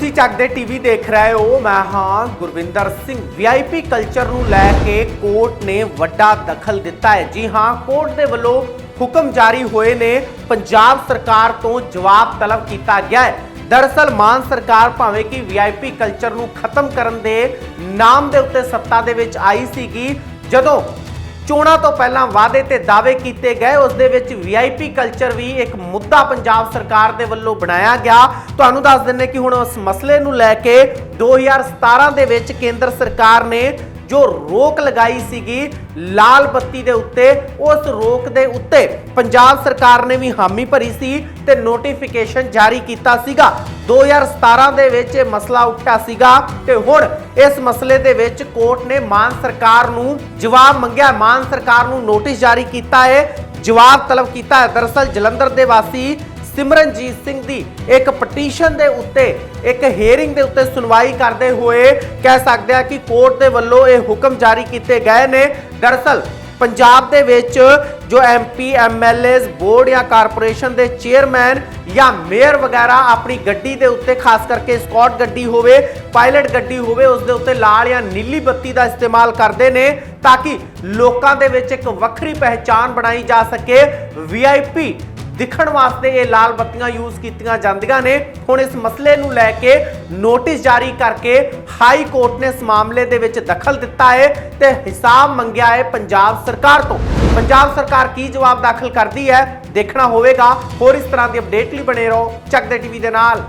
ਤੁਸੀਂ ਚੱਕਦੇ ਟੀਵੀ ਦੇਖ ਰਹੇ ਹੋ। ਮੈਂ ਹਾਂ ਗੁਰਵਿੰਦਰ ਸਿੰਘ। ਵੀਆਈਪੀ ਕਲਚਰ ਨੂੰ ਲੈ ਕੇ ਕੋਰਟ ਨੇ ਵੱਡਾ ਦਖਲ ਦਿੱਤਾ ਹੈ। ਜੀ ਹਾਂ, ਕੋਰਟ ਦੇ ਵੱਲੋਂ ਹੁਕਮ ਜਾਰੀ ਹੋਏ ਨੇ। ਪੰਜਾਬ ਸਰਕਾਰ ਤੋਂ ਜਵਾਬ ਤਲਬ ਕੀਤਾ ਗਿਆ ਹੈ। ਦਰਅਸਲ, ਮਾਨ ਸਰਕਾਰ ਭਾਵੇਂ ਕਿ ਵੀਆਈਪੀ ਕਲਚਰ ਨੂੰ ਖਤਮ ਕਰਨ ਦੇ ਨਾਮ ਦੇ ਉੱਤੇ ਸੱਤਾ ਦੇ ਵਿੱਚ ਆਈ ਸੀਗੀ, ਜਦੋਂ ਚੋਣਾਂ ਤੋਂ ਪਹਿਲਾਂ ਵਾਅਦੇ ਤੇ ਦਾਅਵੇ ਕੀਤੇ ਗਏ। ਉਸ ਦੇ ਵਿੱਚ ਵੀਆਈਪੀ ਕਲਚਰ ਵੀ ਇੱਕ ਮੁੱਦਾ ਪੰਜਾਬ ਸਰਕਾਰ ਦੇ ਵੱਲੋਂ ਬਣਾਇਆ ਗਿਆ। ਤੁਹਾਨੂੰ ਦੱਸ ਦਿੰਨੇ ਕਿ ਹੁਣ ਉਸ ਮਸਲੇ ਨੂੰ ਲੈ ਕੇ 2017 ਦੇ ਵਿੱਚ ਕੇਂਦਰ ਸਰਕਾਰ ਨੇ ਜੋ ਰੋਕ ਲਗਾਈ ਸੀਗੀ ਲਾਲ ਬੱਤੀ ਦੇ ਉੱਤੇ, ਉਸ ਰੋਕ ਦੇ ਉੱਤੇ ਪੰਜਾਬ ਸਰਕਾਰ ਨੇ ਵੀ ਹਾਮੀ ਭਰੀ ਸੀ ਤੇ ਨੋਟੀਫਿਕੇਸ਼ਨ ਜਾਰੀ ਕੀਤਾ ਸੀਗਾ। 2017 ਦੇ ਵਿੱਚ ਇਹ ਮਸਲਾ ਉੱਠਿਆ ਸੀਗਾ ਤੇ ਹੁਣ ਇਸ ਮਸਲੇ ਦੇ ਵਿੱਚ ਕੋਰਟ ਨੇ ਮਾਨ ਸਰਕਾਰ ਨੂੰ ਜਵਾਬ ਮੰਗਿਆ। ਮਾਨ ਸਰਕਾਰ ਨੂੰ ਨੋਟਿਸ ਜਾਰੀ ਕੀਤਾ ਹੈ, ਜਵਾਬ ਤਲਬ ਕੀਤਾ ਹੈ। ਦਰਅਸਲ ਜਲੰਧਰ ਦੇ ਵਾਸੀ ਸਿਮਰਨਜੀਤ ਸਿੰਘ ਦੀ ਇੱਕ ਪਟੀਸ਼ਨ ਦੇ ਉੱਤੇ, ਇੱਕ ਹੀਅਰਿੰਗ ਦੇ ਉੱਤੇ ਸੁਣਵਾਈ ਕਰਦੇ ਹੋਏ ਕਹਿ ਸਕਦੇ ਆ ਕਿ ਕੋਰਟ ਦੇ ਵੱਲੋਂ ਇਹ ਹੁਕਮ ਜਾਰੀ ਕੀਤੇ ਗਏ ਨੇ। ਦਰਅਸਲ, ਪੰਜਾਬ ਦੇ ਵਿੱਚ ਜੋ ਐਮਪੀ ਐਮਐਲਏਸ ਬੋਰਡ ਜਾਂ ਕਾਰਪੋਰੇਸ਼ਨ ਦੇ ਚੇਅਰਮੈਨ ਜਾਂ ਮੇਅਰ ਵਗੈਰਾ ਆਪਣੀ ਗੱਡੀ ਦੇ ਉੱਤੇ, ਖਾਸ ਕਰਕੇ ਸਕਾਟ ਗੱਡੀ ਹੋਵੇ, ਪਾਇਲਟ ਗੱਡੀ ਹੋਵੇ, ਉਸ ਦੇ ਉੱਤੇ ਲਾਲ ਜਾਂ ਨੀਲੀ ਬੱਤੀ ਦਾ ਇਸਤੇਮਾਲ ਕਰਦੇ ਨੇ ਤਾਂ ਕਿ ਲੋਕਾਂ ਦੇ ਵਿੱਚ ਇੱਕ ਵੱਖਰੀ ਪਹਿਚਾਣ ਬਣਾਈ ਜਾ ਸਕੇ। ਵੀਆਈਪੀ ਦਿਖਣ ਵਾਸਤੇ ਇਹ ਲਾਲ ਬੱਤੀਆਂ ਯੂਜ਼ ਕੀਤੀਆਂ ਜਾਂਦੀਆਂ ਨੇ। ਹੁਣ ਇਸ ਮਸਲੇ ਨੂੰ ਲੈ ਕੇ ਨੋਟਿਸ ਜਾਰੀ ਕਰਕੇ ਹਾਈ ਕੋਰਟ ਨੇ ਇਸ ਮਾਮਲੇ ਦੇ ਵਿੱਚ ਦਖਲ ਦਿੱਤਾ ਹੈ ਤੇ ਹਿਸਾਬ ਮੰਗਿਆ ਹੈ ਪੰਜਾਬ ਸਰਕਾਰ ਤੋਂ। ਪੰਜਾਬ ਸਰਕਾਰ ਕੀ ਜਵਾਬ ਦਾਖਲ ਕਰਦੀ ਹੈ? ਦੇਖਣਾ ਹੋਵੇਗਾ। ਹੋਰ ਇਸ ਤਰ੍ਹਾਂ ਦੀ ਅਪਡੇਟ ਲਈ ਬਣੇ ਰਹੋ। ਚੱਕ ਦੇ ਟੀਵੀ ਦੇ ਨਾਲ।